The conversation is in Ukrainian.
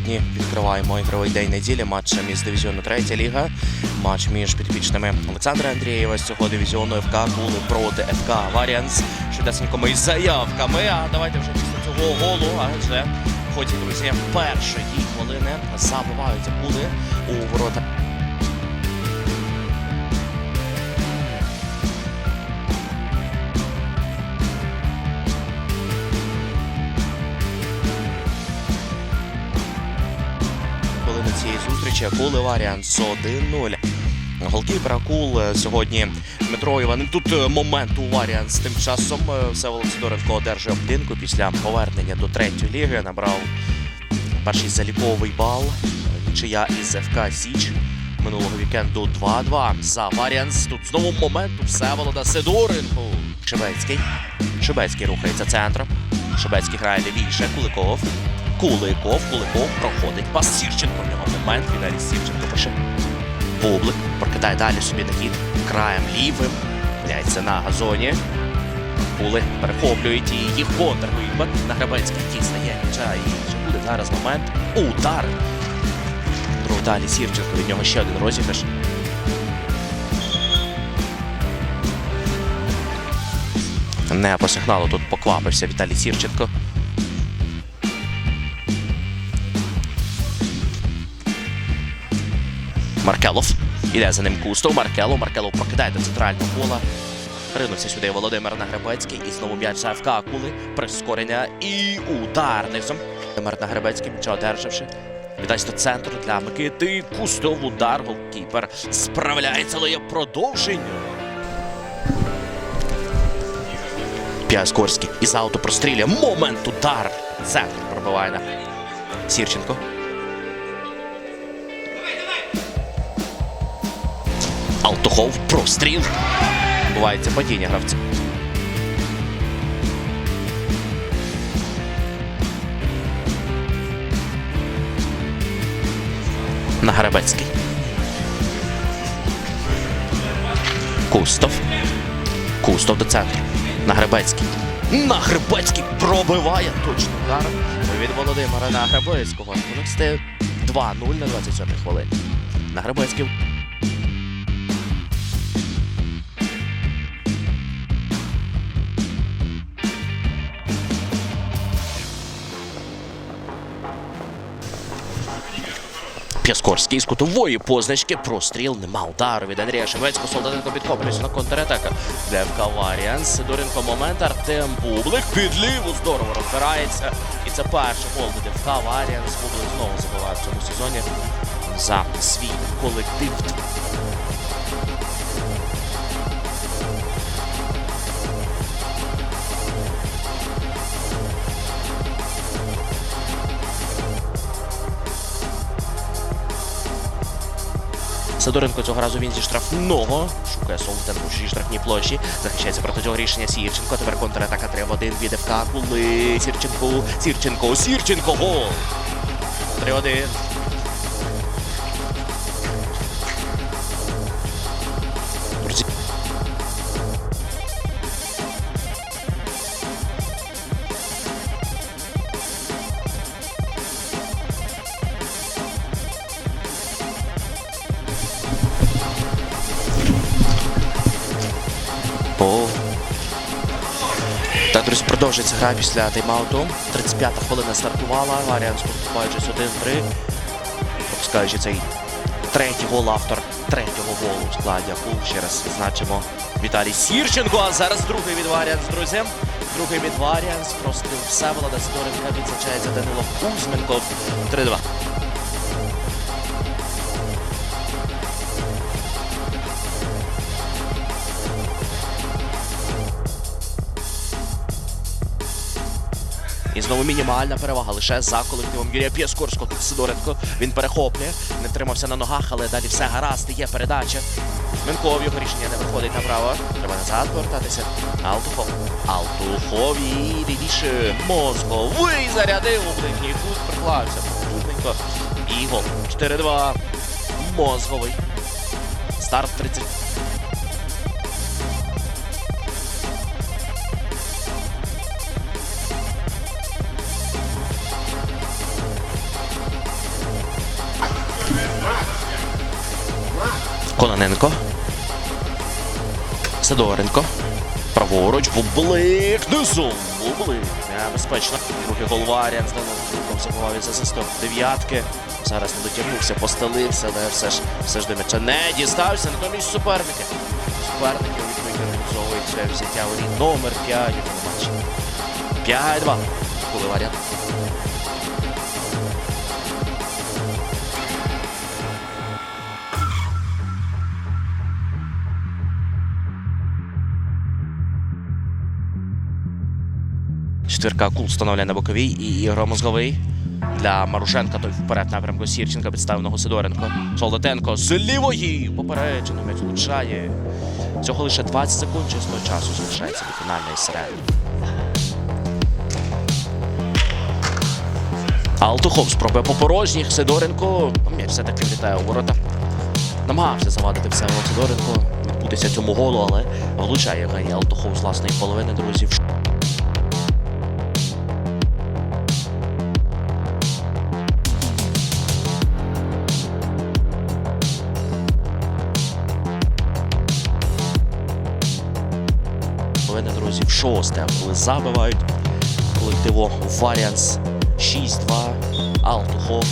Сьогодні відкриваємо ігровий день неділі. матчем із дивізіону 3 ліга. Матч між підопічними Олександра Андрієва з цього дивізіону ФК Кули проти ФК Варіанс. Швидесенько ми із заявками. А давайте вже після цього голу. Адже в ході, друзі, першої хвилини забиваються кули у ворота. Хвилини цієї зустрічі Акули Варіанс 1-0. Голкіпер Акул е, сьогодні Дмитро Іван. Тут е, момент у Варіанс. Тим часом е, Всеволод Сидоренко одержує обдинку після повернення до третьої ліги. Набрав перший заліковий бал. Нічия із ФК Січ минулого вікенду 2-2 за Варіанс. Тут знову момент у Всеволода Сидоренко. Шебецький. Шебецький рухається центром. Шебецький грає лівіше. Куликов. Куликов, Куликов проходить пас Сірченко. В нього момент. Віталій Сірченко пише. Бублик прокидає далі собі на краєм лівим. Пляється на газоні. Кули перехоплюють і їх контрвипад. На Грабецький дістає м'яча. І вже буде зараз момент. Удар. Дмитро Віталій Сірченко. Від нього ще один розіграш. Не по сигналу тут поквапився Віталій Сірченко. Маркелов. Іде за ним Кустов. Маркелов. Маркелов прокидає до центрального пола. Ринувся сюди Володимир Нагребецький. І знову м'яч за ФК Акули. Прискорення і удар низом. Володимир Нагребецький м'яча одержавши. Віддасть до центру для Микити. Кустов удар. Голкіпер справляється, але є продовження. Піаскорський із ауту прострілює. Момент удар. Центр пробиває на Сірченко. Алтухов, простріл. Бувається падіння гравця. Нагребецький. Кустов. Кустов до центру. Нагребецький. Нагребецький пробиває точно удар від Володимира Нагребецького. Воно стає 2-0 на 27 хвилині. Нагребецький П'яскорський з кутової позначки. Простріл, нема удару від Андрія Шевецького. Солдатенко підхоплюється на контратака. Девка Варіанс. Сидоренко момент. Артем Бублик під ліву здорово розбирається. І це перший гол буде ФК Варіанс. Бублик знову забиває в цьому сезоні за свій колектив. Сидоренко цього разу він зі штрафного. Шукає Солтен у чужій штрафній площі. Захищається проти цього рішення Сірченко. Тепер контратака 3-1 від ФК Кули. Сірченко. Сірченко. Сірченко. Гол. 3-1. О. Так, друзі, продовжується гра після тайм-ауту. 35-та хвилина стартувала. Варіанс поступаючись 1-3. Пропускаючи цей третій гол, автор третього голу в складі Акул. Ще раз відзначимо Віталій Сірченко. А зараз другий від Варіанс, друзі. Другий від Варіанс. Просто Всеволода Сидоренка відзначається Данило Кузьменко. 3-2. Знову мінімальна перевага лише за колективом Юрія П'яскорського. Тут Сидоренко він перехоплює, не тримався на ногах, але далі все гаразд. Є передача. Менков його рішення не виходить направо. Треба назад повертатися. Алтухов. Алтухов і рідіше мозговий зарядив у ближній кут. Приклався. Потужненько. І гол. 4-2. Мозговий. Старт 30. Іваненко. Сидоренко. Праворуч, бублик, низом, бублик. Небезпечно. Другий гол Варіан з Данилом забував із асистом дев'ятки. Зараз не дотягнувся, постелився, але все ж все ж до м'яча не дістався. Натомість суперники. Суперники відповідно реалізовують взяття воріт номер 5 у матчі. 5-2. Коли Четвірка кул встановлює на боковій і Ігор Мозговий. Для Марушенка той вперед напрямку Сірченка підставленого Сидоренко. Солдатенко з лівої попереджено м'яч влучає. Цього лише 20 секунд чистого часу залишається до фінальної сирени. Алтухов спробує по порожніх. Сидоренко. М'яч все-таки влітає у ворота. Намагався завадити все Сидоренко. Відбутися цьому голу, але влучає Євгеній Алтухов з власної половини, друзі. Повинні, друзі, в шосте, коли забивають колективу Варіанс 6-2, Алтухов